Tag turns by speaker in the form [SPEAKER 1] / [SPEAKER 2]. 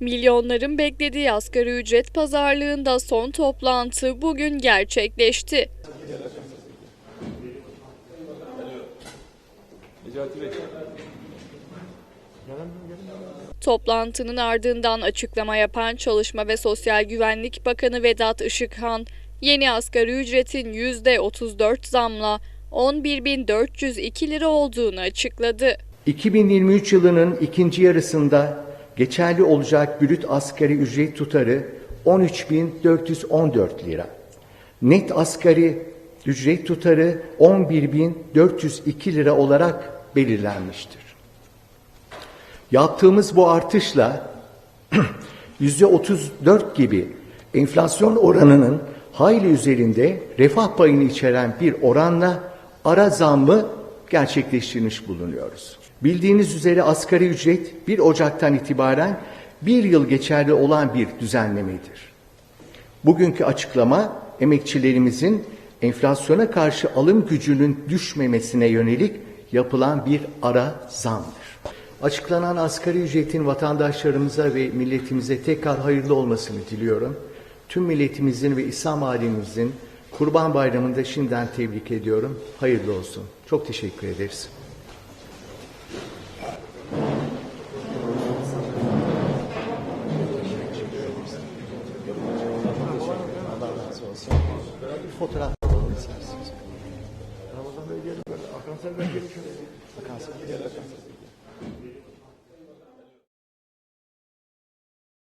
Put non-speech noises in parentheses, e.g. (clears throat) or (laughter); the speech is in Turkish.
[SPEAKER 1] Milyonların beklediği asgari ücret pazarlığında son toplantı bugün gerçekleşti. Toplantının ardından açıklama yapan Çalışma ve Sosyal Güvenlik Bakanı Vedat Işıkhan, yeni asgari ücretin %34 zamla 11.402 lira olduğunu açıkladı.
[SPEAKER 2] 2023 yılının ikinci yarısında geçerli olacak brüt asgari ücret tutarı 13.414 lira. Net asgari ücret tutarı 11.402 lira olarak belirlenmiştir. Yaptığımız bu artışla (clears throat) %34 gibi enflasyon oranının hayli üzerinde refah payını içeren bir oranla ara zammı gerçekleştirmiş bulunuyoruz. Bildiğiniz üzere asgari ücret 1 Ocak'tan itibaren bir yıl geçerli olan bir düzenlemedir. Bugünkü açıklama emekçilerimizin enflasyona karşı alım gücünün düşmemesine yönelik yapılan bir ara zamdır. Açıklanan asgari ücretin vatandaşlarımıza ve milletimize tekrar hayırlı olmasını diliyorum. Tüm milletimizin ve İslam alemimizin Kurban Bayramı'nda şimdiden tebrik ediyorum. Hayırlı olsun. Çok teşekkür ederiz. Fotoğraf.
[SPEAKER 3] Ramazan gelin böyle. Hakan Selber gelin şöyle.
[SPEAKER 2] Bakan sen-